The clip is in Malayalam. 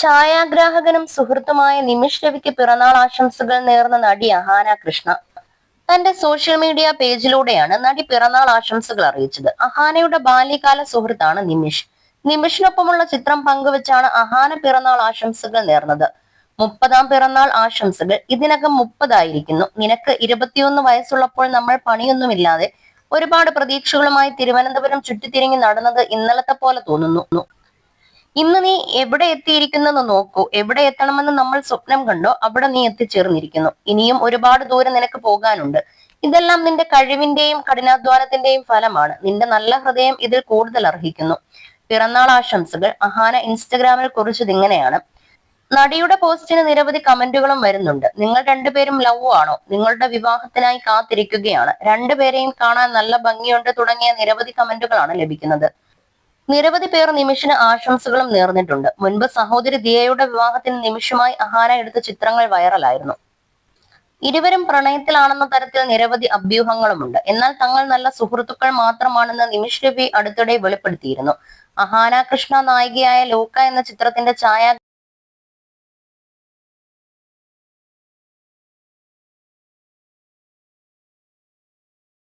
ഛായാഗ്രാഹകനും സുഹൃത്തുമായ നിമിഷ് രവിക്ക് പിറന്നാൾ ആശംസകൾ നേർന്ന നടി അഹാന കൃഷ്ണ. തന്റെ സോഷ്യൽ മീഡിയ പേജിലൂടെയാണ് നടി പിറന്നാൾ ആശംസകൾ അറിയിച്ചത്. അഹാനയുടെ ബാല്യകാല സുഹൃത്താണ് നിമിഷ്. നിമിഷിനൊപ്പമുള്ള ചിത്രം പങ്കുവച്ചാണ് അഹാന പിറന്നാൾ ആശംസകൾ നേർന്നത്. മുപ്പതാം പിറന്നാൾ ആശംസകൾ ഇതിനകം മുപ്പതായിരിക്കുന്നു. നിനക്ക് ഇരുപത്തിയൊന്ന് വയസ്സുള്ളപ്പോൾ നമ്മൾ പണിയൊന്നുമില്ലാതെ ഒരുപാട് പ്രതീക്ഷകളുമായി തിരുവനന്തപുരം ചുറ്റിത്തിരിഞ്ഞ് നടന്നത് ഇന്നലത്തെ പോലെ തോന്നുന്നു. ഇന്ന് നീ എവിടെ എത്തിയിരിക്കുന്നെന്ന് നോക്കൂ. എവിടെ എത്തണമെന്ന് നമ്മൾ സ്വപ്നം കണ്ടോ അവിടെ നീ എത്തിച്ചേർന്നിരിക്കുന്നു. ഇനിയും ഒരുപാട് ദൂരം നിനക്ക് പോകാനുണ്ട്. ഇതെല്ലാം നിന്റെ കഴിവിന്റെയും കഠിനാധ്വാനത്തിന്റെയും ഫലമാണ്. നിന്റെ നല്ല ഹൃദയം ഇതിൽ കൂടുതൽ അർഹിക്കുന്നു. പിറന്നാൾ ആശംസകൾ. അഹാന ഇൻസ്റ്റഗ്രാമിൽ കുറിച്ചത് ഇങ്ങനെയാണ്. നടിയുടെ പോസ്റ്റിന് നിരവധി കമന്റുകളും വരുന്നുണ്ട്. നിങ്ങൾ രണ്ടുപേരും ലവ് ആണോ? നിങ്ങളുടെ വിവാഹത്തിനായി കാത്തിരിക്കുകയാണ്. രണ്ടുപേരെയും കാണാൻ നല്ല ഭംഗിയുണ്ട് തുടങ്ങിയ നിരവധി കമന്റുകളാണ് ലഭിക്കുന്നത്. നിരവധി പേർ നിമിഷിന് ആശംസകളും നേർന്നിട്ടുണ്ട്. മുൻപ് സഹോദരി ദിയയുടെ വിവാഹത്തിന് നിമിഷമായി അഹാന എടുത്ത ചിത്രങ്ങൾ വൈറലായിരുന്നു. ഇരുവരും പ്രണയത്തിലാണെന്ന തരത്തിൽ നിരവധി അഭ്യൂഹങ്ങളുമുണ്ട്. എന്നാൽ തങ്ങൾ നല്ല സുഹൃത്തുക്കൾ മാത്രമാണെന്ന് നിമിഷ് രവി അടുത്തിടെ വെളിപ്പെടുത്തിയിരുന്നു. അഹാന കൃഷ്ണ നായികയായ ലോക എന്ന ചിത്രത്തിന്റെ ഛായാ